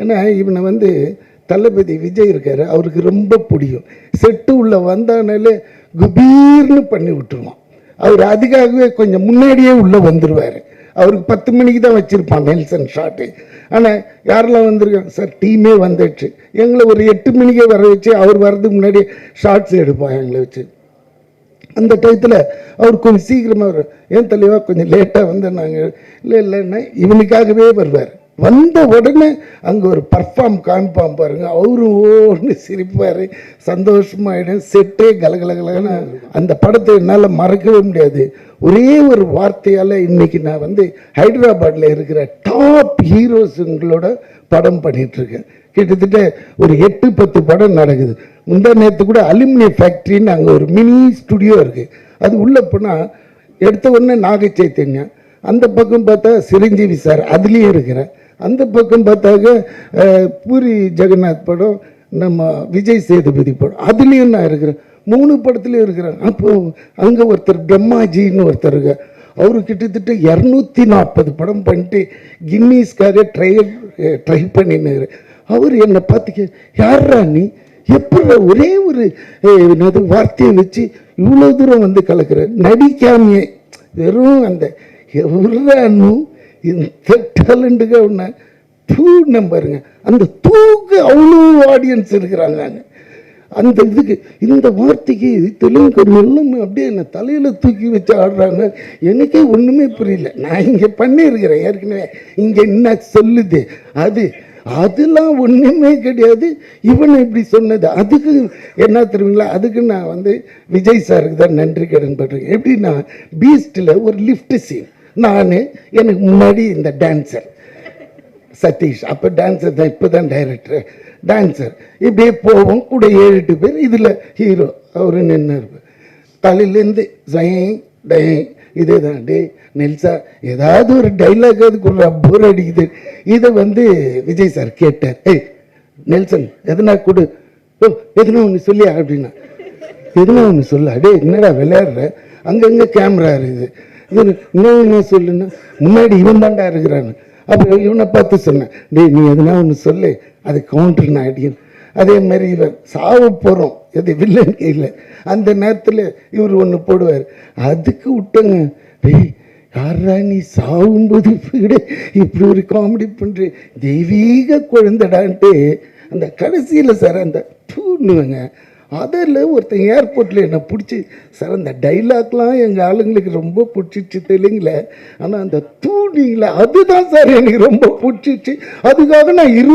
ஏன்னா இவனை வந்து தளபதி விஜய் இருக்கார் அவருக்கு ரொம்ப பிடிக்கும். செட்டு உள்ளே வந்தானாலே குபீர்னு பண்ணி விட்டுருவான். அவர் அதுக்காகவே கொஞ்சம் முன்னாடியே உள்ளே வந்துடுவார் அவருக்கு பத்து மணிக்கு தான் வச்சுருப்பான் நெல்சன் ஷாட்டு. ஆனால் யாரெல்லாம் வந்திருக்காங்க சார் டீமே வந்துடுச்சு எங்களை ஒரு எட்டு மணிக்கே வர வச்சு அவர் வர்றதுக்கு முன்னாடி ஷார்ட்ஸ் எடுப்பான் எங்களை வச்சு. அந்த டயத்தில் அவர் கொஞ்சம் சீக்கிரமாக வரும் ஏன் தலைவா கொஞ்சம் லேட்டாக வந்து நாங்கள் இல்லை இல்லைன்னா இவனுக்காகவே வருவார். வந்த உடனே அங்கே ஒரு பர்ஃபார்ம் காமிப்பான் பாருங்க. அவரும் ஓன்னு சிரிப்பார். சந்தோஷமாயிடும். செட்டே கலகலகலன்னு அந்த படத்தை என்னால் மறக்கவே முடியாது. ஒரே ஒரு வார்த்தையால் இன்றைக்கி நான் வந்து ஹைதராபாத்தில் இருக்கிற டாப் ஹீரோஸுங்களோட படம் பண்ணிகிட்ருக்கேன் இருக்கேன் கிட்டத்தட்ட ஒரு எட்டு பத்து படம் நடக்குது. இந்த நேற்று கூட அலுமினியம் ஃபேக்ட்ரின்னு அங்கே ஒரு மினி ஸ்டுடியோ இருக்குது அது உள்ளே போனால் எடுத்த உடனே நாக சைத்தன்யம் அந்த பக்கம் பார்த்தா சிரஞ்சீவி சார் அதுலேயும் இருக்கிறேன். அந்த பக்கம் பார்த்தாக்க பூரி ஜெகநாத் படம் நம்ம விஜய் சேதுபதி படம். அதுலேயும் நான் இருக்கிறேன். மூணு படத்துலேயும் இருக்கிறேன். அப்போ அங்கே ஒருத்தர் பிரம்மாஜின்னு ஒருத்தர் இருக்கார். அவர் கிட்டத்தட்ட இரநூத்தி நாற்பது படம் பண்ணிட்டு கின்னீஸ்க்காக ட்ரையல் ட்ரை பண்ணினார். அவர் என்னை பார்த்துக்க யாரா நீ? எப்படி ஒரே ஒரு என்னது வார்த்தையை வச்சு இவ்வளோ தூரம் வந்து கலக்கிற? நடிக்காமையே. வெறும் அந்த எவ்வளோ இந்த டேலண்ட்டுக்கு ஒன்று டூ நம்பருங்க அந்த தூக்கு அவ்வளோ ஆடியன்ஸ் இருக்கிறாங்க அந்த இதுக்கு இந்த வார்த்தைக்கு தெலுங்கு எல்லாம் அப்படியே என்னை தலையில் தூக்கி வச்சு ஆடுறாங்க. எனக்கே ஒன்றுமே புரியல. நான் இங்கே பண்ணியிருக்கிறேன் ஏற்கனவே. இங்கே என்ன சொல்லுது? அது அதெல்லாம் ஒன்றுமே கிடையாது. இவனை இப்படி சொன்னது. அதுக்கு என்ன தெரியுங்களா? அதுக்கு நான் வந்து விஜய் சாருக்கு தான் நன்றி கடன் பண்ணுறேன் எப்படின்னா பீஸ்டில் ஒரு லிஃப்ட் சீன் நான் எனக்கு முன்னாடி இந்த டான்சர் சதீஷ் அப்போ டான்ஸர் தான் இப்போ தான் டைரக்டர் டான்ஸர் இப்படியே போவோம் கூட ஏழு எட்டு பேர். இதில் ஹீரோ அவர் நின்று இருப்பார் காலையிலேருந்து ஜயங் டயங் இதே தான் டே நெல்சா ஏதாவது ஒரு டைலாக் அதுக்குள்ள போர் அடிக்குது. இதை வந்து விஜய் சார் கேட்டார். ஏய் நெல்சன் எதனா கொடு. ஓ எதுனா ஒன்று சொல்லியா அப்படின்னா. எதுனா ஒன்று சொல்ல. அடே என்னடா விளையாடுற? அங்கங்கே கேமரா இருக்குது. இது இன்னும் என்ன சொல்லுன்னா? முன்னாடி இவன் தாண்டா இருக்கிறான்னு. அப்போ இவனை பார்த்து சொன்னேன் டேய் நீ எதுனா ஒன்று சொல்லு அது கவுண்டர் நான் அடியும் அதே மாதிரி இவன் சாவு போகிறோம் எது வில்லன் கையில் அந்த நேரத்தில் இவர் ஒன்று போடுவார். அதுக்கு விட்டங்க. டேய் யாரா நீ சாகும்போது கூட இப்படி ஒரு காமெடி பண்ணுற தெய்வீக குழந்தைடான்ட்டு. அந்த கடைசியில் சார் அந்த தூணுவங்க அதில் ஒருத்தன் ஏர்போர்ட்டில் என்னை பிடிச்சி சார் அந்த டைலாக்லாம் எங்கள் ஆளுங்களுக்கு ரொம்ப பிடிச்சிச்சு தெலுங்குல ஆனால் அந்த தூணியில் அதுதான் சார் எனக்கு ரொம்ப பிடிச்சிச்சு. அதுக்காக நான் இரு